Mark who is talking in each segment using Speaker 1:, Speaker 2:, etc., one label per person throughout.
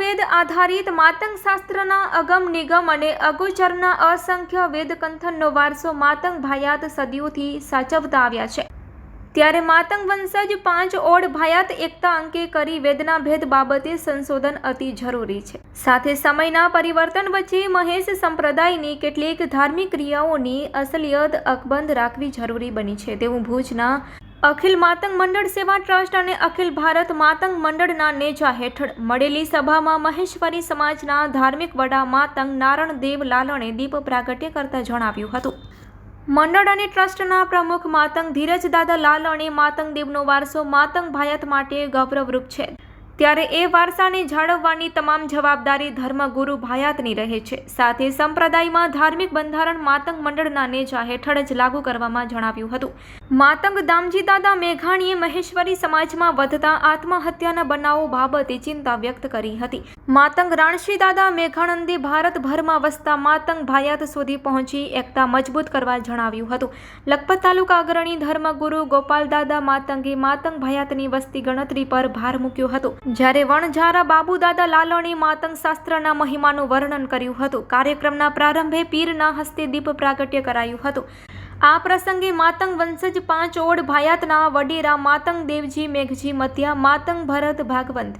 Speaker 1: વેદ આધારિત માતંગ શાસ્ત્રના અગમ નિગમ અને અગોચરના અસંખ્ય વેદકંથનનો વારસો માતંગ ભાયાત સદીઓથી સાચવતા આવ્યા છે. ત્યારે માતંગ વંશજ પાંચ ઓડ ભાયાત એકતા અંકે કરી વેદના ભેદ બાબતે સંશોધન અતિ જરૂરી છે. સાથે સમયના પરિવર્તન વચ્ચે મહેશ સંપ્રદાયની કેટલીક ધાર્મિક ક્રિયાઓની અસલિયત અકબંધ રાખવી જરૂરી બની છે તેવું ભુજના અખિલ માતંગ મંડળ સેવા ટ્રસ્ટ અને અખિલ ભારત માતંગ મંડળના નેજા હેઠળ મળેલી સભામાં મહેશ્વરી સમાજના ધાર્મિક વડા માતંગ નારણ દેવ લાલણે દીપ પ્રાગટ્ય કરતા જણાવ્યું હતું. મંડળ અને ટ્રસ્ટના પ્રમુખ માતંગ ધીરજ દાદા લાલણે માતંગ દેવનો વારસો માતંગ ભાયત માટે ગૌરવરૂપ છે. ત્યારે એ વારસાને જાળવવાની તમામ જવાબદારી ધર્મગુરુ ભાયાતની રહે છે. સાથે સંપ્રદાયમાં ધાર્મિક બંધારણ માતંગ મંડળના નેજા હેઠળ જ લાગુ કરવામાં જણાવ્યું હતું. માતંગ દામજી દાદા મેઘાણીએ મહેશ્વરી સમાજમાં વધતા આત્મહત્યાના બનાવો બાબતે ચિંતા વ્યક્ત કરી હતી. માતંગ રાણશી દાદા મેઘાનંદે ભારતભરમાં વસતા માતંગ ભાયાત સુધી પહોંચી એકતા મજબૂત કરવા જણાવ્યું હતું. લખપત તાલુકા અગ્રણી ધર્મગુરુ ગોપાલ દાદા માતંગે માતંગ ભાયાતની વસ્તી ગણતરી પર ભાર મૂક્યો હતો. જ્યારે વણઝારા બાબુદાદા લાલણી માતંગ શાસ્ત્રના મહિમાનું વર્ણન કર્યું હતું, કાર્યક્રમના પ્રારંભે પીરના હસ્તે દીપ પ્રાગટ્ય કરાયું હતું. આ પ્રસંગે માતંગ વંશજ પાંચ ઓડ ભાયાતના વડેરા માતંગ દેવજી, મેઘજી મત્યા માતંગ ભરત ભાગવંત.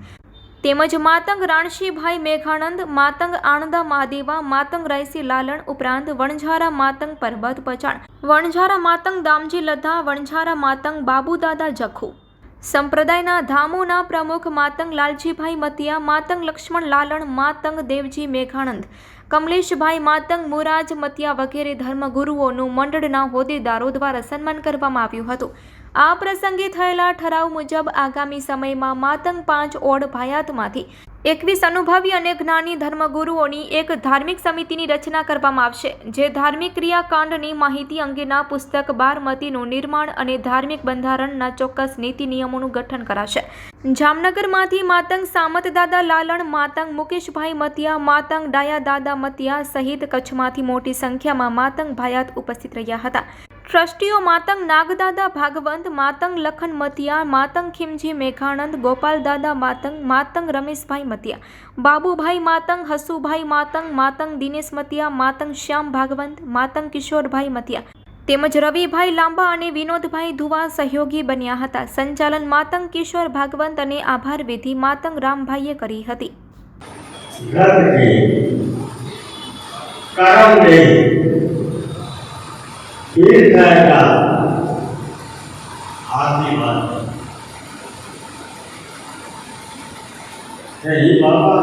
Speaker 1: તેમજ માતંગ રાણશીભાઈ મેઘાનંદ, માતંગ આણંદા મહાદેવા, માતંગ રાયસી લાલણ ઉપરાંત વણઝારા માતંગ પર્વત પચાણ, વણઝારા માતંગ દામજી લધા, વણઝારા માતંગ બાબુદાદા જખુ. સંપ્રદાયના ધામોના પ્રમુખ માતંગ લાલજીભાઈ મતિયા, માતંગ લક્ષ્મણ લાલણ, માતંગ દેવજી મેઘાણંદ, કમલેશભાઈ માતંગ, મુરાજ મતિયા વગેરે ધર્મગુરુઓનું મંડળના હોદ્દેદારો દ્વારા સન્માન કરવામાં આવ્યું હતું. આ પ્રસંગે થયેલા ઠરાવ મુજબ આગામી સમયમાં માતંગ પાંચ ઓડ ભાયાતમાંથી એકવીસ અનુભવી અને જ્ઞાની ધર્મગુરુઓની એક ધાર્મિક સમિતિની રચના કરવામાં આવશે, જે ધાર્મિક ક્રિયાકાંડની માહિતી અંગેના પુસ્તક બારમતીનું નિર્માણ અને ધાર્મિક બંધારણના ચોક્કસ નીતિ નિયમોનું ગઠન કરાશે. જામનગરમાંથી માતંગ સામત દાદા લાલણ, માતંગ મુકેશભાઈ મતિયા, માતંગ ડાયા દાદા મતિયા સહિત કચ્છમાંથી મોટી સંખ્યામાં માતંગ ભાયાત ઉપસ્થિત રહ્યા હતા. ટ્રસ્ટીઓ માતંગ નાગદાદા ભાગવંત, માતંગ લખન મતિયા, માતંગ ખીમજી મેઘાણંદ ગોપાલદાદા માતંગ માતંગ રમેશભાઈ મતિયા, બાબુભાઈ માતંગ, હસુભાઈ માતંગ માતંગ દિનેશ મતિયા, માતંગ શ્યામ ભાગવંત, માતંગ કિશોરભાઈ મતિયા તેમજ રવિભાઈ લાંબા અને વિનોદભાઈ ધુવા સહયોગી બન્યા હતા. સંચાલન માતંગ કિશોર ભાગવંત અને આભાર વિધિ માતંગ રામભાઈએ કરી હતી.
Speaker 2: फिर जाएगा। आरती बात यही बाबा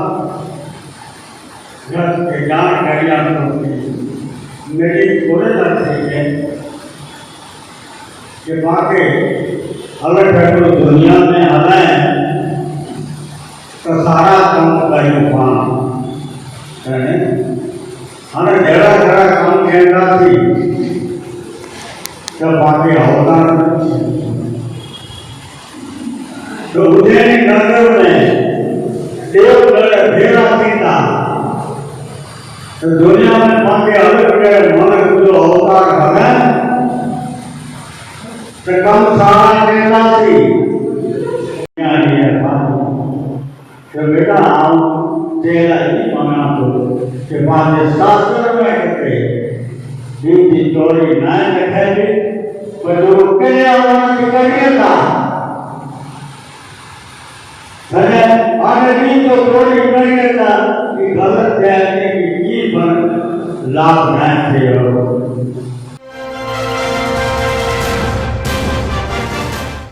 Speaker 2: जब ज्ञान करिया मेरी थोड़े ठीक है। कि बाकी अलग अलग दुनिया में हमें तो सारा काम कहीं पाना हमें जरा जरा काम कहना थी। जब आगे होता तो उदय नगर में देवगढ़ भेड़ा सीता तो दुनिया में पाके अलग गए मन जो अवतार हमें तो कम सारा नेता थी तो बेटा हम तेरा ही मांगा तो के बाद शास्त्र में कहते हैं દોરી ના દેખાય બધું કરી આવવાનું કરી હતા અને અને ની તો દોરી કરી હતા એ ગલત થયા કે એ પણ લાભ ના થયો.